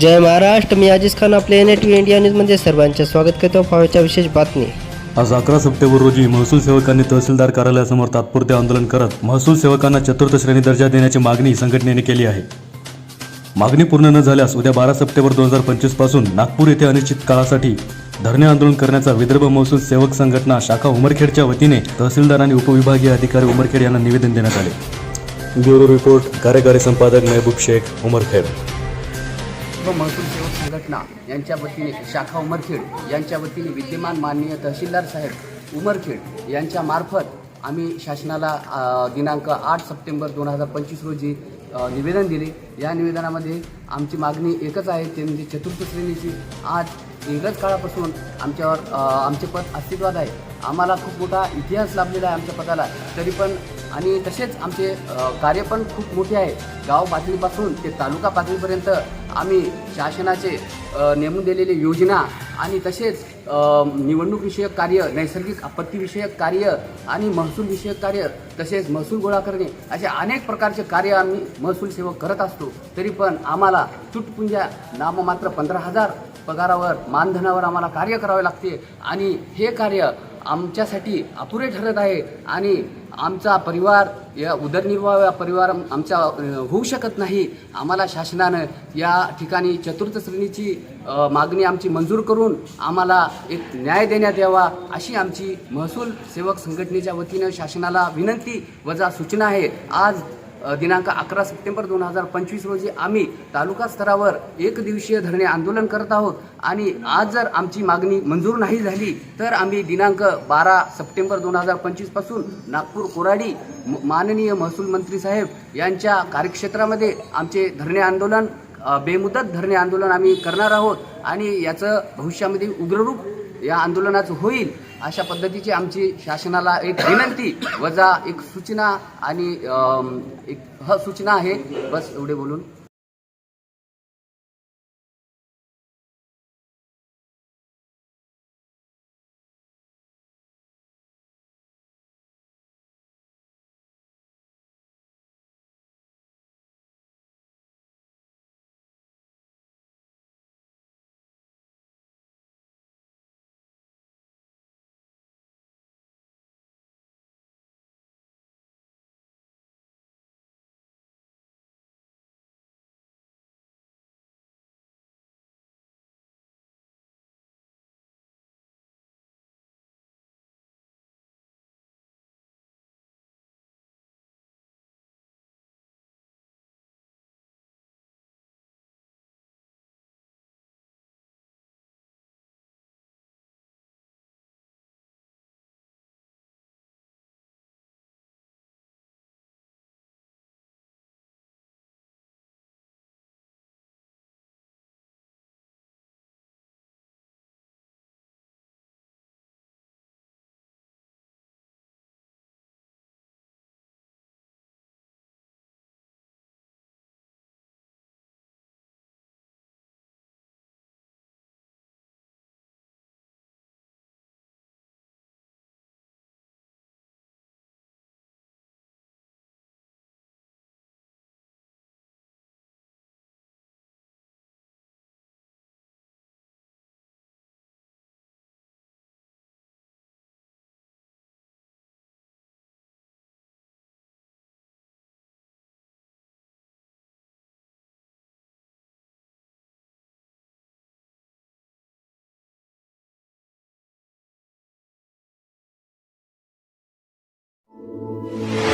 जय महाराष्ट्र मी अजिज खान आपल्या N T India न्यूजमध्ये सर्वांचे स्वागत करतो. पाहायच्या विशेष बातमी. आज अकरा सप्टेंबर रोजी महसूल सेवकांनी तहसीलदार कार्यालयासमोर तात्पुरते आंदोलन करत महसूल सेवकांना चतुर्थ श्रेणी दर्जा देण्याची मागणी संघटनेने केली आहे. मागणी पूर्ण न झाल्यास उद्या बारा सप्टेंबर दोन हजार पंचवीसपासून नागपूर येथे अनिश्चित काळासाठी धरणे आंदोलन करण्याचा विदर्भ महसूल सेवक संघटना शाखा उमरखेडच्या वतीने तहसीलदार आणि उपविभागीय अधिकारी उमरखेड यांना निवेदन देण्यात आले. ब्युरो रिपोर्ट कार्यकारी संपादक महबूब शेख उमरखेड. व महसूल सेवक संघटना यांच्या वतीने शाखा उमरखेड यांच्या वतीने विद्यमान माननीय तहसीलदार साहेब उमरखेड यांच्या मार्फत आम्ही शासनाला दिनांक आठ सप्टेंबर दोन हजार पंचवीस रोजी निवेदन दिले. या निवेदनामध्ये आमची मागणी एकच आहे ते म्हणजे चतुर्थ श्रेणीची. आज इंग्रज काळापासून आमच्यावर आमचे पद अस्तित्वात आहे. आम्हाला खूप मोठा इतिहास लाभलेला आहे आमच्या पदाला. तरी पण आणि तसेच आमचे कार्य पण खूप मोठे आहे. गाव पातळीपासून ते तालुका पातळीपर्यंत आम्ही शासनाचे नेमून दिलेले योजना आणि तसेच निवडणूकविषयक कार्य नैसर्गिक आपत्तीविषयक कार्य आणि महसूलविषयक कार्य तसेच महसूल गोळा करणे असे अनेक प्रकारचे कार्य आम्ही महसूल सेवक करत असतो. तरी पण आम्हाला चुटपुंजा नाममात्र पंधरा हजार पगारावर मानधनावर आम्हाला कार्य करावे लागते आणि हे कार्य आमच्यासाठी अपुरे ठरत आहे आणि आमचा परिवार या उदरनिर्वाह परिवार आमचा होऊ शकत नाही. आम्हाला शासनानं या ठिकाणी चतुर्थ श्रेणीची मागणी आमची मंजूर करून आम्हाला एक न्याय देण्यात यावा अशी आमची महसूल सेवक संघटनेच्या वतीनं शासनाला विनंती वजा सूचना आहे. आज दिनांक अकरा सप्टेंबर दोन हजार पंचवीस रोजी आम्ही तालुका स्तरावर एक दिवसीय धरणे आंदोलन करत आहोत. आणि आज जर आमची मागणी मंजूर नाही झाली तर आम्ही दिनांक बारा सप्टेंबर दोन हजार पंचवीसपासून नागपूर कोराडी म- माननीय महसूल मंत्री साहेब यांच्या कार्यक्षेत्रामध्ये आमचे धरणे आंदोलन बेमुदत धरणे आंदोलन आम्ही करणार आहोत. आणि याचं भविष्यामध्ये उग्ररूप या आंदोलनाचं होईल. अशा पद्धतीची आमची शासनाला एक विनंती वजा एक सूचना आणि एक ह सूचना आहे. बस एवढे बोलून. あ。